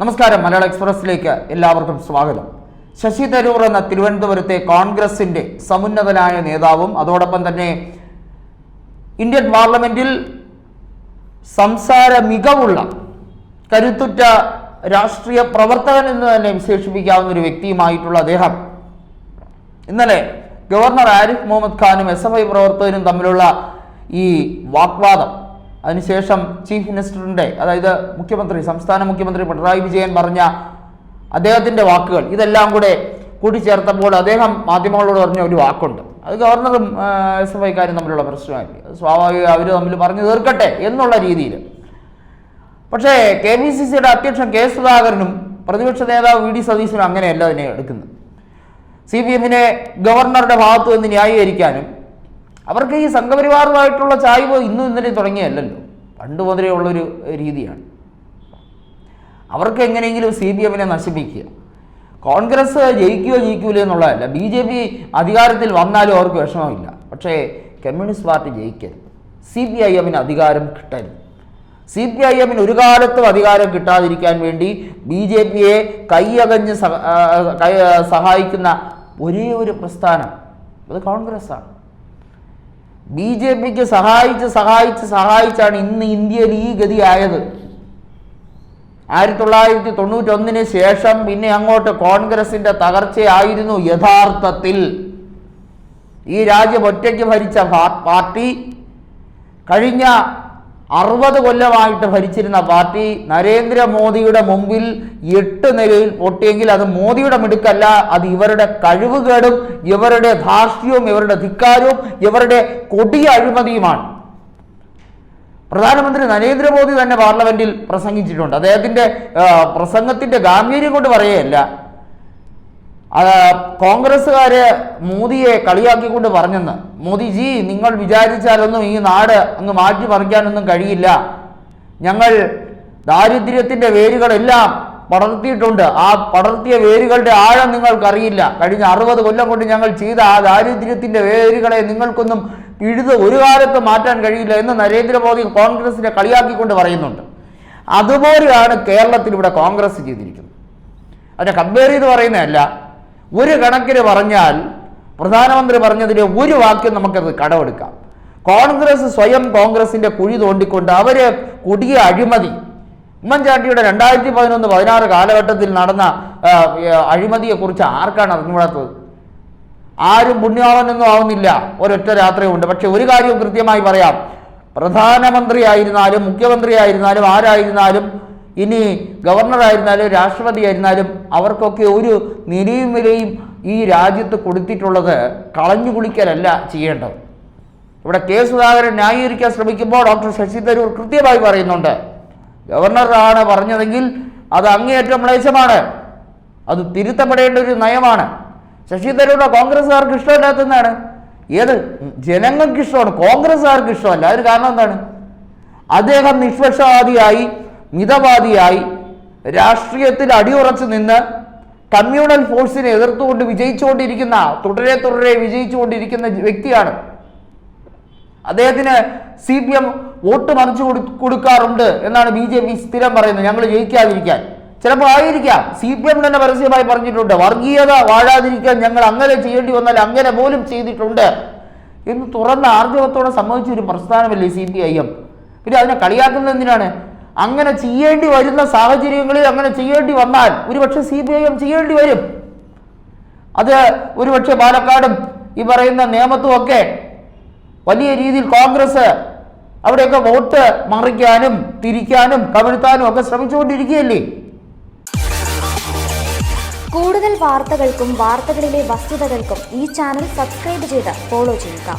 നമസ്കാരം. മലയാള എക്സ്പ്രസിലേക്ക് എല്ലാവർക്കും സ്വാഗതം. ശശി തരൂർ എന്ന തിരുവനന്തപുരത്തെ കോൺഗ്രസിന്റെ സമുന്നതനായ നേതാവും അതോടൊപ്പം തന്നെ ഇന്ത്യൻ പാർലമെന്റിൽ സംസാര മികവുള്ള കരുത്തുറ്റ രാഷ്ട്രീയ പ്രവർത്തകൻ എന്ന് തന്നെ വിശേഷിപ്പിക്കാവുന്ന ഒരു വ്യക്തിയുമായിട്ടുള്ള അദ്ദേഹം. ഇന്നലെ ഗവർണർ ആരിഫ് മുഹമ്മദ് ഖാനും എസ് എഫ് ഐ പ്രവർത്തകരും തമ്മിലുള്ള ഈ വാഗ്വാദം അതിനുശേഷം ചീഫ് മിനിസ്റ്ററിന്റെ അതായത് മുഖ്യമന്ത്രി സംസ്ഥാന മുഖ്യമന്ത്രി പിണറായി വിജയൻ പറഞ്ഞ അദ്ദേഹത്തിന്റെ വാക്കുകൾ ഇതെല്ലാം കൂടെ കൂട്ടിച്ചേർത്തപ്പോൾ അദ്ദേഹം മാധ്യമങ്ങളോട് പറഞ്ഞ ഒരു വാക്കുണ്ട്. അത് ഗവർണറും എസ് എഫ് ഐക്കാരും തമ്മിലുള്ള പ്രശ്നമായി സ്വാഭാവിക അവർ തമ്മിൽ പറഞ്ഞു തീർക്കട്ടെ എന്നുള്ള രീതിയിൽ. പക്ഷേ കെ പി സി സിയുടെ അധ്യക്ഷൻ കെ സുധാകരനും പ്രതിപക്ഷ നേതാവ് വി ഡി സതീശനും അങ്ങനെയല്ല അതിനെ എടുക്കുന്നത്. സി പി എമ്മിനെ ഗവർണറുടെ ഭാഗത്തു നിന്ന് ന്യായീകരിക്കാനും അവർക്ക് ഈ സംഘപരിവാറുമായിട്ടുള്ള ചായ്വ് ഇന്നും ഇന്നലെ തുടങ്ങിയല്ലല്ലോ. പണ്ട് മുതലേ ഉള്ളൊരു രീതിയാണ്. അവർക്ക് എങ്ങനെയെങ്കിലും സി പി എമ്മിനെ നശിപ്പിക്കുക. കോൺഗ്രസ് ജയിക്കുകയോ ജയിക്കൂലോ എന്നുള്ളതല്ല. ബി ജെ പി അധികാരത്തിൽ വന്നാലും അവർക്ക് വിഷമമില്ല. പക്ഷേ കമ്മ്യൂണിസ്റ്റ് പാർട്ടി ജയിക്കരുത്. സി പി ഐ എമ്മിന് അധികാരം കിട്ടരുത്. സി പി ഐ എമ്മിന് ഒരു കാലത്തും അധികാരം കിട്ടാതിരിക്കാൻ വേണ്ടി ബി ജെ പിയെ കൈയകഞ്ഞ് സഹ- സഹായിക്കുന്ന ഒരേ ഒരു പ്രസ്ഥാനം അത് കോൺഗ്രസ്സാണ്. ബി ജെ പിക്ക് സഹായിച്ച് സഹായിച്ച് സഹായിച്ചാണ് ഇന്ന് ഇന്ത്യയിൽ ഈ ഗതിയായത്. ആയിരത്തി തൊള്ളായിരത്തി തൊണ്ണൂറ്റൊന്നിന് ശേഷം പിന്നെ അങ്ങോട്ട് കോൺഗ്രസിന്റെ തകർച്ചയായിരുന്നു യഥാർത്ഥത്തിൽ. ഈ രാജ്യം ഒറ്റയ്ക്ക് ഭരിച്ച പാർട്ടി കഴിഞ്ഞ അറുപത് കൊല്ലമായിട്ട് ഭരിച്ചിരുന്ന പാർട്ടി നരേന്ദ്രമോദിയുടെ മുമ്പിൽ എട്ട് നിലയിൽ പൊട്ടിയെങ്കിൽ അത് മോദിയുടെ മിടുക്കല്ല അത് ഇവരുടെ കഴിവുകേടും ഇവരുടെ ധാർഷ്ട്യവും ഇവരുടെ ധിക്കാരവും ഇവരുടെ കൊടിയ അഴിമതിയുമാണ്. പ്രധാനമന്ത്രി നരേന്ദ്രമോദി തന്നെ പാർലമെന്റിൽ പ്രസംഗിച്ചിട്ടുണ്ട്. അദ്ദേഹത്തിന്റെ പ്രസംഗത്തിന്റെ ഗാംഭീര്യം കൊണ്ട് പറയുകയല്ല കോൺഗ്രസ്സുകാര് മോദിയെ കളിയാക്കിക്കൊണ്ട് പറഞ്ഞെന്ന്. മോദിജി നിങ്ങൾ വിചാരിച്ചാലൊന്നും ഈ നാട് അങ്ങ് മാറ്റി മറിക്കാനൊന്നും കഴിയില്ല. ഞങ്ങൾ ദാരിദ്ര്യത്തിന്റെ വേരുകളെല്ലാം പടർത്തിയിട്ടുണ്ട്. ആ പടർത്തിയ വേരുകളുടെ ആഴം നിങ്ങൾക്കറിയില്ല. കഴിഞ്ഞ അറുപത് കൊല്ലം കൊണ്ട് ഞങ്ങൾ ചെയ്ത ആ ദാരിദ്ര്യത്തിന്റെ വേരുകളെ നിങ്ങൾക്കൊന്നും പിഴുത് ഒരു കാലത്ത് മാറ്റാൻ കഴിയില്ല എന്ന് നരേന്ദ്രമോദി കോൺഗ്രസിനെ കളിയാക്കിക്കൊണ്ട് പറയുന്നുണ്ട്. അതുപോലെയാണ് കേരളത്തിൽ ഇവിടെ കോൺഗ്രസ് ചെയ്തിരിക്കുന്നത്. അതിനെ കമ്പയർ ചെയ്ത് പറയുന്നതല്ല ഒരു കണക്കിന് പറഞ്ഞാൽ പ്രധാനമന്ത്രി പറഞ്ഞതിന്റെ ഒരു വാക്യം നമുക്കത് കടമെടുക്കാം. കോൺഗ്രസ് സ്വയം കോൺഗ്രസിന്റെ കുഴി തോണ്ടിക്കൊണ്ട് അവരെ കുടിയ അഴിമതി. ഉമ്മൻചാണ്ടിയുടെ രണ്ടായിരത്തി പതിനൊന്ന് പതിനാറ് കാലഘട്ടത്തിൽ നടന്ന അഴിമതിയെക്കുറിച്ച് ആർക്കാണ് അറിഞ്ഞുകൂടാത്തത്? ആരും പുണ്യാളനൊന്നും ആവുന്നില്ല. ഒരൊറ്റ രാത്രിയുണ്ട്. പക്ഷെ ഒരു കാര്യം കൃത്യമായി പറയാം. പ്രധാനമന്ത്രി ആയിരുന്നാലും മുഖ്യമന്ത്രി ആയിരുന്നാലും ആരായിരുന്നാലും ഇനി ഗവർണർ ആയിരുന്നാലും രാഷ്ട്രപതി ആയിരുന്നാലും അവർക്കൊക്കെ ഒരു നിലയും വിലയും ഈ രാജ്യത്ത് കൊടുത്തിട്ടുള്ളത് കളഞ്ഞു കുളിക്കലല്ല ചെയ്യേണ്ടത്. ഇവിടെ കെ സുധാകരൻ ന്യായീകരിക്കാൻ ശ്രമിക്കുമ്പോൾ ഡോക്ടർ ശശി തരൂർ കൃത്യമായി പറയുന്നുണ്ട്. ഗവർണറാണ് പറഞ്ഞതെങ്കിൽ അത് അങ്ങേയറ്റം മ്ലേച്ഛമാണ്. അത് തിരുത്തപ്പെടേണ്ട ഒരു നയമാണ്. ശശി തരൂരിനെ കോൺഗ്രസ്സുകാർക്ക് ഇഷ്ടമില്ലാത്തതാണ് ഏത്? ജനങ്ങൾക്ക് ഇഷ്ടമാണ് കോൺഗ്രസ്സുകാർക്ക് ഇഷ്ടമല്ല. അതിന് കാരണം എന്താണ്? അദ്ദേഹം നിഷ്പക്ഷവാദിയായി മിതവാദിയായി രാഷ്ട്രീയത്തിൽ അടിയുറച്ചു നിന്ന് കമ്മ്യൂണൽ ഫോഴ്സിനെ എതിർത്തുകൊണ്ട് വിജയിച്ചുകൊണ്ടിരിക്കുന്ന തുടരെ തുടരെ വിജയിച്ചുകൊണ്ടിരിക്കുന്ന വ്യക്തിയാണ്. അദ്ദേഹത്തിന് സി പി എം വോട്ട് മറിച്ചു കൊടു കൊടുക്കാറുണ്ട് എന്നാണ് ബി ജെ പി സ്ഥിരം പറയുന്നത്. ഞങ്ങൾ ജയിക്കാതിരിക്കാൻ. ചിലപ്പോൾ ആയിരിക്കാം. സി പി എം തന്നെ പരസ്യമായി പറഞ്ഞിട്ടുണ്ട്. വർഗീയത വാഴാതിരിക്കാൻ ഞങ്ങൾ അങ്ങനെ ചെയ്യേണ്ടി വന്നാൽ അങ്ങനെ പോലും ചെയ്തിട്ടുണ്ട്. എന്ന് തുറന്ന ആർജവത്തോടെ സമ്മതിച്ച ഒരു പ്രസ്ഥാനമല്ലേ സി പി ഐ എം? പിന്നെ അതിനെ കളിയാക്കുന്നത് എന്തിനാണ്? അങ്ങനെ ചെയ്യേണ്ടി വരുന്ന സാഹചര്യങ്ങളിൽ അങ്ങനെ ചെയ്യേണ്ടി വന്നാൽ ഒരുപക്ഷെ സി പി ഐ എം ചെയ്യേണ്ടി വരും. അത് ഒരുപക്ഷെ പാലക്കാടും ഈ പറയുന്ന നിയമത്തും ഒക്കെ വലിയ രീതിയിൽ കോൺഗ്രസ് അവിടെയൊക്കെ വോട്ട് മറിക്കാനും തിരിക്കാനും കവിഴ്ത്താനും ഒക്കെ ശ്രമിച്ചുകൊണ്ടിരിക്കുകയല്ലേ? കൂടുതൽ വാർത്തകൾക്കും വാർത്തകളിലെ വസ്തുതകൾക്കും ഈ ചാനൽ സബ്സ്ക്രൈബ് ചെയ്ത് ഫോളോ ചെയ്യുക.